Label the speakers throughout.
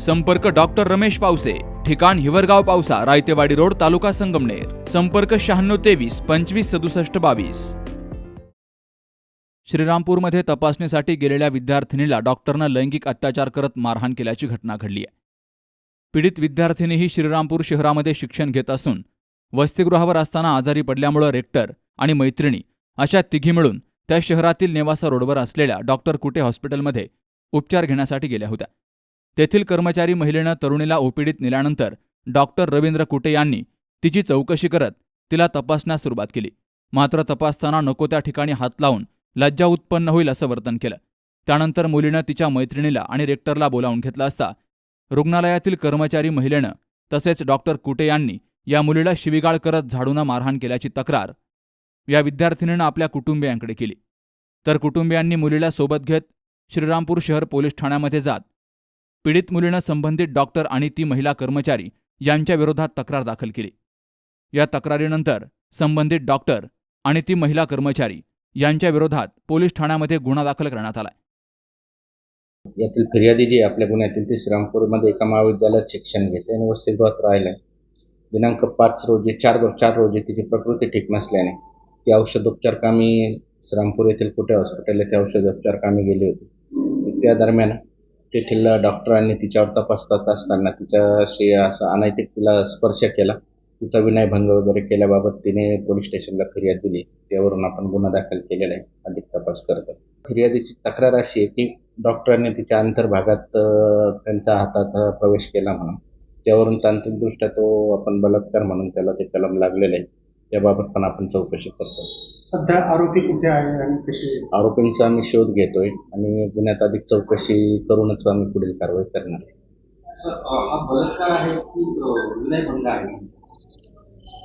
Speaker 1: संपर्क डॉक्टर रमेश पावसे ठिकाण हिवरगाव पावसा रायतेवाडी रोड तालुका संगमनेर. संपर्क शहाण्णव तेवीस पंचवीस सदुसष्ट बावीस. श्रीरामपूरमध्ये तपासणीसाठी गेलेल्या विद्यार्थिनीला डॉक्टरनं लैंगिक अत्याचार करत मारहाण केल्याची घटना घडली आहे. पीडित विद्यार्थिनी ही श्रीरामपूर शहरामध्ये शिक्षण घेत असून वसतिगृहावर असताना आजारी पडल्यामुळं रेक्टर आणि मैत्रिणी अशा तिघी मिळून त्या शहरातील नेवासा रोडवर असलेल्या डॉक्टर कुटे हॉस्पिटलमध्ये उपचार घेण्यासाठी गेल्या होत्या. तेथील कर्मचारी महिलेनं तरुणीला ओपीडीत नेल्यानंतर डॉक्टर रवींद्र कुटे यांनी तिची चौकशी करत तिला तपासण्यास सुरुवात केली. मात्र तपासताना नको त्या ठिकाणी हात लावून लज्जा उत्पन्न होईल असं वर्तन केलं. त्यानंतर मुलीनं तिच्या मैत्रिणीला आणि रेक्टरला बोलावून घेतलं असता रुग्णालयातील कर्मचारी महिलेनं तसेच डॉक्टर कुटे यांनी या मुलीला शिवीगाळ करत झाडूनं मारहाण केल्याची तक्रार या विद्यार्थिनीनं आपल्या कुटुंबियांकडे केली. तर कुटुंबियांनी मुलीला सोबत घेत श्रीरामपूर शहर पोलीस ठाण्यामध्ये जात पीडित मुलीनं संबंधित डॉक्टर आणि ती महिला कर्मचारी यांच्या विरोधात तक्रार दाखल केली. या तक्रारीनंतर संबंधित डॉक्टर आणि ती महिला कर्मचारी यांच्या विरोधात पोलीस ठाण्यामध्ये गुन्हा दाखल करण्यात आला
Speaker 2: यातील फिर्यादी जी आपल्या पुण्यातील ती श्रीरामपूरमध्ये एका महाविद्यालयात शिक्षण घेते आणि वसतिगृहात राहिले दिनांक पाच रोजी चार चार रोजी तिची प्रकृती ठीक नसल्याने ती औषधोपचारकामी श्रीरामपूर येथील कुठे हॉस्पिटल येथे औषधोपचारकामी गेली होती. त्या दरम्यान तेथील डॉक्टरांनी तिच्यावर तपासतात असताना तिच्याशी असं अनैतिक तिला स्पर्श केला. तिचा विनयभंग वगैरे केल्याबाबत तिने पोलीस स्टेशनला फिर्याद दिली. त्यावरून आपण गुन्हा दाखल केलेला आहे. अधिक तपास करतो. फिर्यादीची तक्रार अशी आहे की डॉक्टरांनी तिच्या अंतर्भागात त्यांच्या हाताचा प्रवेश केला म्हणून. त्यावरून तांत्रिकदृष्ट्या तो आपण बलात्कार म्हणून त्याला ते कलम लागलेलं आहे. त्याबाबत पण आपण चौकशी करतो.
Speaker 3: सध्या आरोपी कुठे आहे आणि कशी
Speaker 2: आरोपींचा आम्ही शोध घेतोय आणि गुन्ह्यात अधिक चौकशी करूनच आम्ही पुढील कारवाई करणार. आहे.
Speaker 4: सर हा बलात्कार आहे की विनयभंग आहे?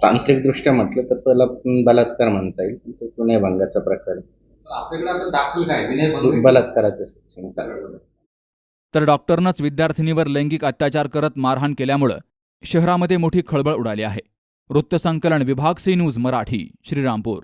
Speaker 2: तांत्रिकदृष्ट्या म्हटलं तर त्याला बलात्कार म्हणता येईल पण तो गुन्हेभंगाचा प्रकार आहे.
Speaker 4: आपल्याकडे आता दाखल काय? विनयभंग
Speaker 2: बलात्काराचं शिक्षण चालू
Speaker 1: तर डॉक्टरनंच विद्यार्थिनीवर लैंगिक अत्याचार करत मारहाण केल्यामुळं शहरामध्ये मोठी खळबळ उडाली आहे. वृत्तसंकलन विभाग सी न्यूज मराठी श्रीरामपूर.